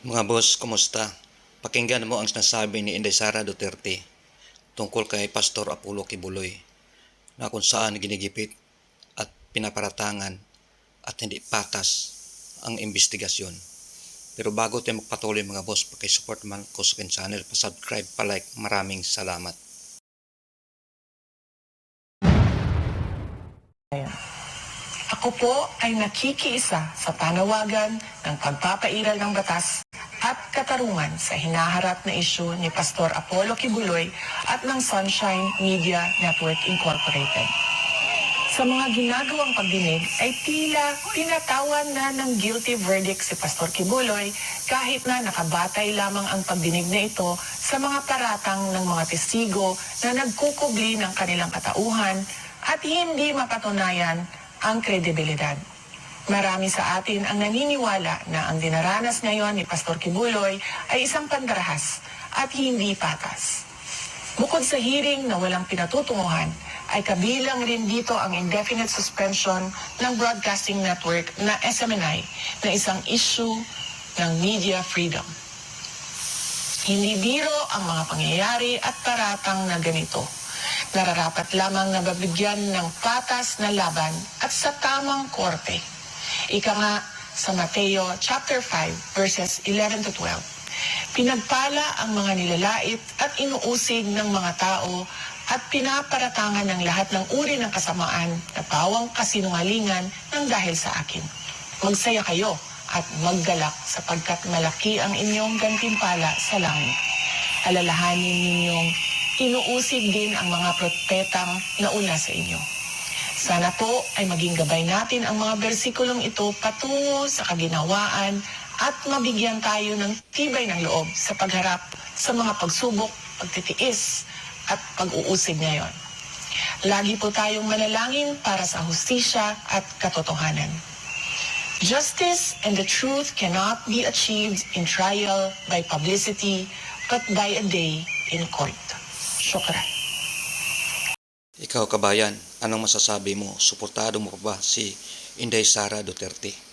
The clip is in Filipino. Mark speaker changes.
Speaker 1: Mga boss, kumusta? Pakinggan mo ang sinasabi ni Inday Sara Duterte tungkol kay Pastor Apollo Kibuloy na kung saan ginigipit at pinaparatangan at hindi patas ang investigasyon. Pero bago tayo magpatuloy mga boss, pakisupport man ko sa akin channel, pa-subscribe, pa-like. Maraming salamat.
Speaker 2: Ako po ay nakikiisa sa panawagan ng pagpapairal ng batas at katarungan sa hinaharap na isyu ni Pastor Apollo Kibuloy at ng Sunshine Media Network Incorporated. Sa mga ginagawang pagdinig ay tila tinatawan na ng guilty verdict si Pastor Kibuloy kahit na nakabatay lamang ang pagdinig na ito sa mga paratang ng mga testigo na nagkukubli ng kanilang katauhan at hindi mapatunayan ang kredibilidad. Marami sa atin ang naniniwala na ang dinaranas ngayon ni Pastor Kibuloy ay isang pandarahas at hindi patas. Bukod sa hearing na walang pinatutunguhan, ay kabilang rin dito ang indefinite suspension ng Broadcasting Network na SMNI na isang issue ng media freedom. Hindi biro ang mga pangyayari at paratang na ganito. Nararapat lamang na babigyan ng patas na laban at sa tamang korte. Ika nga sa Mateo chapter 5 verses 11 to 12. Pinagpala ang mga nilalait at inuusig ng mga tao at pinaparatangan ng lahat ng uri ng kasamaan na pawang kasinungalingan ng dahil sa akin. Magsaya kayo at maggalak sapagkat malaki ang inyong gantimpala sa langit. Alalahanin ninyong inuusig din ang mga propetang nauna sa inyo. Sana po ay maging gabay natin ang mga bersikulong ito patungo sa kaginawaan at mabigyan tayo ng tibay ng loob sa pagharap sa mga pagsubok, pagtitiis at pag-uusig ngayon. Lagi po tayong manalangin para sa hustisya at katotohanan. Justice and the truth cannot be achieved in trial by publicity, but by a day in court. Shukran.
Speaker 1: Ikaw kabayan, anong masasabi mo? Suportado mo pa ba si Inday Sara Duterte?